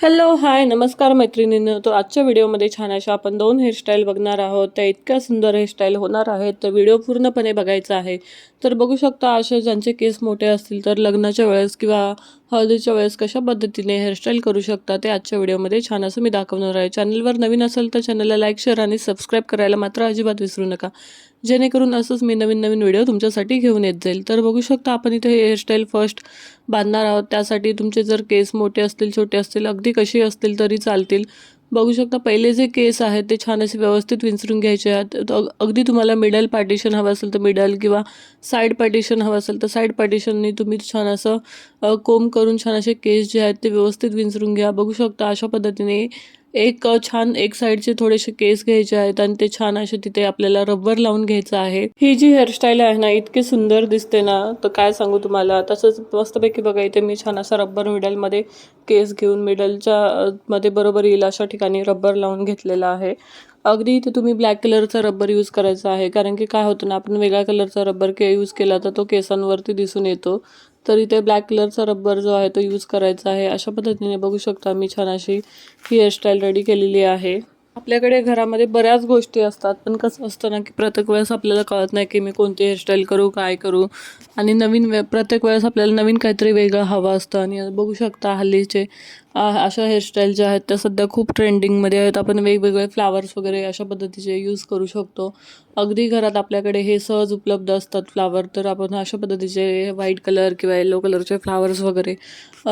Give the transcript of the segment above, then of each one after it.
Hello hi नमस्कार मैत्रिणीनं. तर आजच्या व्हिडिओमध्ये छान अशा आपण दोन हेअरस्टाईल बघणार आहोत. त्या इतक्या सुंदर हेअरस्टाईल होणार आहेत. तर व्हिडिओ पूर्णपणे बघायचा आहे. तर बघू शकता असे ज्यांचे केस मोठे असतील तर लग्नाच्या वेळेस किंवा हळदीच्या वेळेस कशा पद्धतीने हेअरस्टाईल करू शकता ते आजच्या व्हिडिओमध्ये छान असं मी दाखवणार आहे. चॅनलवर नवीन असेल तर चॅनलला लाईक शेअर आणि सबस्क्राईब करायला मात्र अजिबात विसरू नका. जेणेकरून असंच मी नवीन नवीन व्हिडिओ तुमच्यासाठी घेऊन येत जाईल. तर बघू शकता आपण इथे हेअरस्टाईल फर्स्ट बांधणार आहोत. त्यासाठी तुमचे जर केस मोठे असतील छोटे असतील अगदी कसे असतील तरी चालतील. बघू शकता पहिले जे केस आहेत ते छान असे व्यवस्थित विंचरून घ्यायचे आहेत. अगदी तुम्हाला मिडल पार्टिशन हवं असेल तर मिडल किंवा साईड पार्टिशन हवं असेल तर साईड पार्टिशननी तुम्ही छान असं कोम करून छान असे केस जे आहेत ते व्यवस्थित विंचरून घ्या. बघू शकता अशा पद्धतीने एक छान एक साईडचे थोडेसे केस घ्यायचे आहेत आणि ते छान असे तिथे आपल्याला रबर लावून घ्यायचं आहे. ही जी हेअरस्टाईल आहे ना इतकी सुंदर दिसते ना. तर काय सांगू तुम्हाला? तसंच मस्तपैकी बघा इथे मी छान असा रबर मिडलमध्ये केस घेऊन मिडलच्या मध्ये बरोबर येईल अशा ठिकाणी रबर लावून घेतलेला आहे. अगदी इथे तुम्ही ब्लॅक कलरचा रबर यूज करायचा आहे. कारण की काय होतं ना आपण वेगळ्या कलरचा रबर के यूज केला तर तो केसांवरती दिसून येतो. तर इथे ब्लॅक कलरचा रबर जो आहे तो यूज करायचा आहे. अशा पद्धतीने बघू शकता मी छान अशी ही हेअरस्टाईल रेडी केलेली आहे. आपल्याकडे घरामध्ये बऱ्याच गोष्टी असतात पण कसं असतं ना की प्रत्येक वेळेस आपल्याला कळत नाही की मी कोणती हेअरस्टाईल करू काय करू. आणि नवीन वे प्रत्येक वेळेस आपल्याला नवीन काहीतरी वेगळं हवं असतं. आणि बघू शकता हल्लीचे अशा हेअरस्टाईल ज्या आहेत त्या सध्या खूप ट्रेंडिंगमध्ये आहेत. आपण वेगवेगळे फ्लावर्स वगैरे अशा पद्धतीचे यूज करू शकतो. अगदी घरात आपल्याकडे हे सहज उपलब्ध असतात फ्लावर तर आपण अशा पद्धतीचे व्हाईट कलर किंवा येलो कलरचे फ्लावर्स वगैरे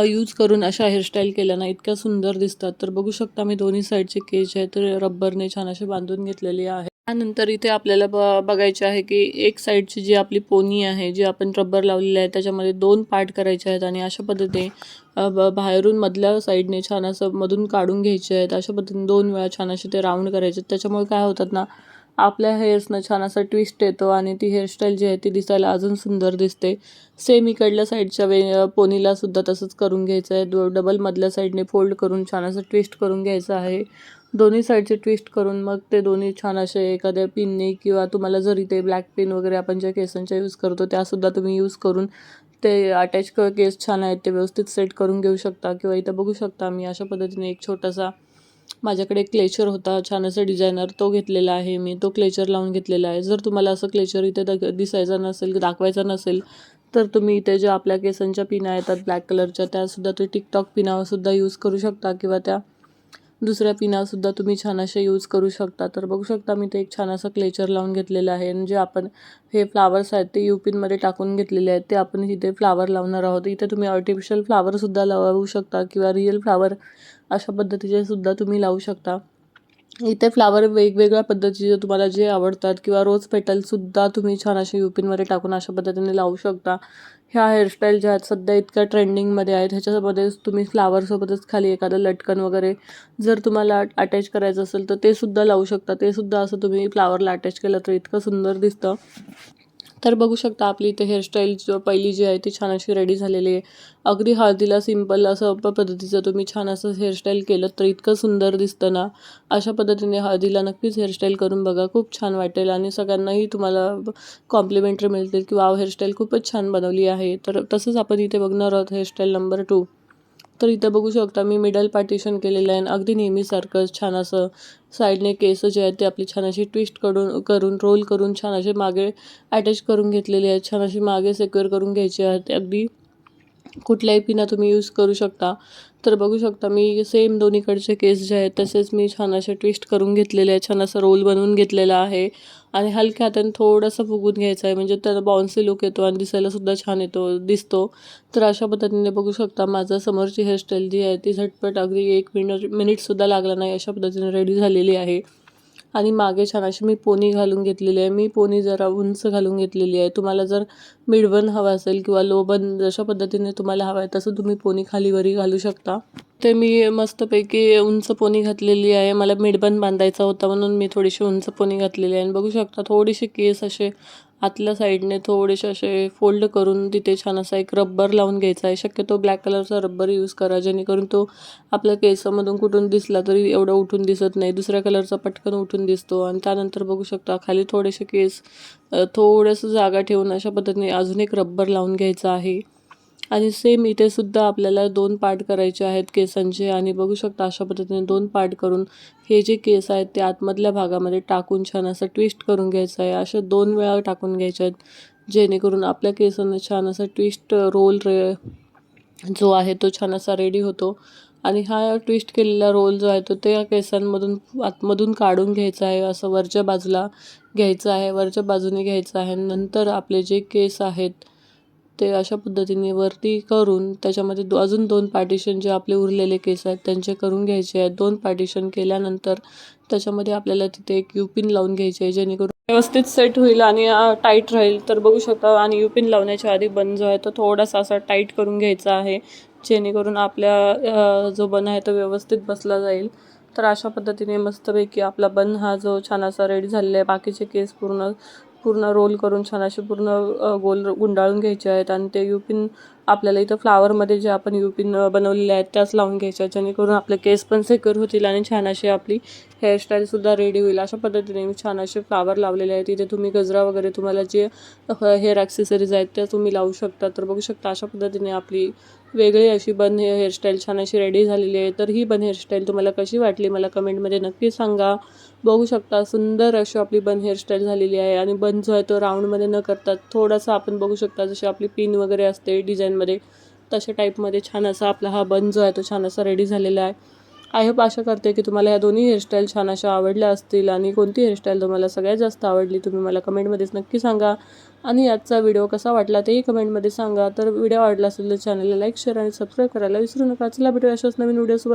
यूज करून अशा हेअरस्टाईल केल्या ना इतक्या सुंदर दिसतात. तर बघू शकता मी दोन्ही साईडचे केज आहे आहेत. रब्बरने छान असे बांधून घेतलेले आहे. त्यानंतर इथे आपल्याला ब बघायचे आहे की एक साईडची जी आपली पोनी आहे जी आपण रबर लावलेली आहे त्याच्यामध्ये दोन पार्ट करायचे आहेत आणि अशा पद्धतीने ब- बाहेरून मधल्या साईडने छान असं मधून काढून घ्यायचे आहेत. अशा पद्धतीने दोन वेळा छान असे ते राऊंड करायचे आहेत. त्याच्यामुळे काय होतात ना आपल्या हेअर्सनं छान असा ट्विस्ट येतो आणि ती हेअरस्टाईल जी आहे ती दिसायला अजून सुंदर दिसते. सेम इकडल्या साईडच्या वे पोनीला सुद्धा तसंच करून घ्यायचं आहे. डबल मधल्या साईडने फोल्ड करून छान असं ट्विस्ट करून घ्यायचं आहे. दोन्ही साईडचे ट्विस्ट करून मग ते दोन्ही छान असे एखाद्या पिनने किंवा तुम्हाला जर इथे ब्लॅक पिन वगैरे आपण ज्या केसांच्या यूज करतो त्यासुद्धा तुम्ही यूज करून ते अटॅच क केस छान आहेत ते व्यवस्थित सेट करून घेऊ शकता किंवा इथं बघू शकता मी अशा पद्धतीने एक छोटासा माझ्याकडे क्लेचर होता छान असं डिझायनर तो घेतलेला आहे मी. तो क्लेचर लावून घेतलेला आहे. जर तुम्हाला असं क्लेचर इथे दग दिसायचा नसेल दाखवायचा नसेल तर तुम्ही इथे ज्या आपल्या केसांच्या पिना येतात ब्लॅक कलरच्या त्यासुद्धा ते टिकटॉक पिनावरसुद्धा यूज करू शकता किंवा त्या दुसऱ्या पिनासुद्धा तुम्ही छान असे यूज करू शकता. तर बघू शकता मी ते एक छान असं क्लेचर लावून घेतलेलं आहे. आणि जे आपण हे फ्लावर्स आहेत ते युपिनमध्ये टाकून घेतलेले आहेत ते आपण इथे फ्लावर लावणार आहोत. इथे तुम्ही आर्टिफिशियल फ्लावरसुद्धा लावू शकता किंवा रिअल फ्लावर अशा पद्धतीचे सुद्धा तुम्ही लावू शकता. इथे फ्लावर वेगवेगळ्या पद्धतीचे तुम्हाला जे आवडतात किंवा रोज पेटलसुद्धा तुम्ही छान असे युपिनमध्ये टाकून अशा पद्धतीने लावू शकता. ह्या हेअरस्टाईल ज्या आहेत सध्या इतक्या ट्रेंडिंगमध्ये आहेत. ह्याच्यामध्ये तुम्ही फ्लावरसोबतच खाली एखादं लटकन वगैरे जर तुम्हाला अटॅच करायचं असेल तर ते सुद्धा लावू शकता. ते सुद्धा असं तुम्ही फ्लावरला अटॅच केलं तर इतकं सुंदर दिसतं. तर बघू शकता आपली इथे हेअरस्टाईल जो पहिली जी आहे ती छान अशी रेडी झालेली आहे. अगदी हळदीला सिंपल असं पद्धतीचं तुम्ही छान असं हेअरस्टाईल केलं तर इतकं सुंदर दिसतं ना. अशा पद्धतीने हळदीला नक्कीच हेअरस्टाईल करून बघा. खूप छान वाटेल आणि सगळ्यांनाही तुम्हाला कॉम्प्लिमेंटरी मिळतील की वाव हेअरस्टाईल खूपच छान बनवली आहे. तर तसंच आपण इथे बघणार आहोत हेअरस्टाईल नंबर टू तर इथं बघू शकता मी मिडल पार्टिशन केलेलं आहे आणि अगदी नेहमीसारखं छान असं साईडने केस जे आहेत ते आपली छान अशी ट्विस्ट करून करून रोल करून छान असे मागे अटॅच करून घेतलेले आहेत. छान अशी मागे सेक्युअर करून घ्यायचे आहेत. अगदी कुठल्याही पिना तुम्ही यूज करू शकता. तर बघू शकता मी सेम दोन्हीकडचे केस जे आहेत तसेच मी छान असे ट्विस्ट करून घेतलेले आहे छान असा रोल बनवून घेतलेला आहे. आणि हलक्या हाताने थोडंसं फुगून घ्यायचं आहे म्हणजे त्याला बाउन्सी लुक येतो आणि दिसायला सुद्धा छान येतो दिसतो. तर अशा पद्धतीने बघू शकता माझा समोरची हेअरस्टाईल जी आहे ती झटपट अगदी एक मिनिट मिनिटसुद्धा लागला नाही अशा पद्धतीने रेडी झालेली आहे. आणि मागे छान अशी मी पोनी घालून घेतलेली आहे. मी पोनी जरा उंच घालून घेतलेली आहे. तुम्हाला जर मिडबन हवा असेल किंवा लोबन जशा पद्धतीने तुम्हाला हवं आहे तसं तुम्ही पोनी खालीवरी घालू शकता. ते मी मस्तपैकी उंच पोनी घातलेली आहे. मला मिडबन बांधायचा होता म्हणून मी थोडीशी उंच पोनी घातलेली आहे. आणि बघू शकता थोडीशी केस असे आतल्या साईडने थोडेसे असे फोल्ड करून तिथे छान असा एक रब्बर लावून घ्यायचा आहे. शक्यतो ब्लॅक कलरचा रब्बर यूज करा जेणेकरून तो आपल्या केसामधून कुठून दिसला तरी एवढं उठून दिसत नाही. दुसऱ्या कलरचा पटकन उठून दिसतो आणि त्यानंतर बघू शकता खाली थोडेसे केस थोडंसं जागा ठेवून अशा पद्धतीने अजून एक रब्बर लावून घ्यायचा आहे. आणि सेम इथे सुद्धा आपल्याला दोन पार्ट करायचे आहेत केसांचे. आणि बघू शकता अशा पद्धतीने दोन पार्ट करून हे जे केस आहेत ते आतमधल्या भागामध्ये टाकून छान असं ट्विस्ट करून घ्यायचं आहे. अशा दोन वेळा टाकून घ्यायचे आहेत जेणेकरून आपल्या केसांना छान असा ट्विस्ट रोल रे जो आहे तो छान असा रेडी होतो. आणि हा ट्विस्ट केलेला रोल जो आहे तो त्या केसांमधून आतमधून काढून घ्यायचा आहे. असं वरच्या बाजूला घ्यायचं आहे वरच्या बाजूने घ्यायचं आहे. नंतर आपले जे केस आहेत ते अशा पद्धतीने वरती करून त्याच्यामध्ये दो अजून दोन पार्टिशन जे आपले उरलेले केस आहेत त्यांचे करून घ्यायचे आहेत. दोन पार्टिशन केल्यानंतर त्याच्यामध्ये आपल्याला तिथे एक युपिन लावून घ्यायचे आहे जेणेकरून व्यवस्थित सेट होईल आणि टाईट राहील. तर बघू शकता आणि युपिन लावण्याच्या आधी बन जो आहे तो थोडासा असा टाईट करून घ्यायचा आहे जेणेकरून आपल्या जो बन आहे तो व्यवस्थित बसला जाईल. तर अशा पद्धतीने मस्तपैकी आपला बन हा जो छान असा रेडी झालेला आहे. बाकीचे केस पूर्ण पूर्ण रोल करून छान असे पूर्ण गोल गुंडाळून घ्यायचे आहेत आणि ते युपिन आपल्याला इथं फ्लावरमध्ये जे आपण युपिन बनवलेले आहेत त्याच लावून घ्यायच्या जेणेकरून आपले केस पण सेक्युर होतील आणि छान अशी आपली हेअरस्टाईलसुद्धा रेडी होईल. अशा पद्धतीने मी छान असे फ्लावर लावलेले आहेत. तिथे तुम्ही गजरा वगैरे तुम्हाला जे हेअर ॲक्सेसरीज आहेत त्या तुम्ही लावू शकता. तर बघू शकता अशा पद्धतीने आपली वेगळी अशी बन हे हेअरस्टाईल छान अशी रेडी झालेली आहे. तर ही बन हेअरस्टाईल तुम्हाला कशी वाटली मला कमेंटमध्ये नक्की सांगा. बघू शकता सुंदर अशी आपली बन हेअरस्टाईल झालेली आहे. आणि बन जो आहे तो राऊंडमध्ये न करता थोडासा आपण बघू शकता जशी आपली पिन वगैरे असते डिझाईन डिझाईनमध्ये तशा टाईपमध्ये छान असा आपला हा बन जो आहे तो छान असा रेडी झालेला आहे. आय होप आशा करते की तुम्हाला ह्या दोन्ही हेअरस्टाईल छान अशा आवडल्या असतील आणि कोणती हेअरस्टाईल तुम्हाला सगळ्यात जास्त आवडली तुम्ही मला कमेंटमध्येच नक्की सांगा. आणि आजचा व्हिडिओ कसा वाटला तेही कमेंटमध्ये सांगा. तर व्हिडिओ आवडला असेल तर चॅनलला लाईक शेअर आणि सबस्क्राईब करायला विसरू नका. चला भेटूया अशाच नवीन व्हिडिओसोबत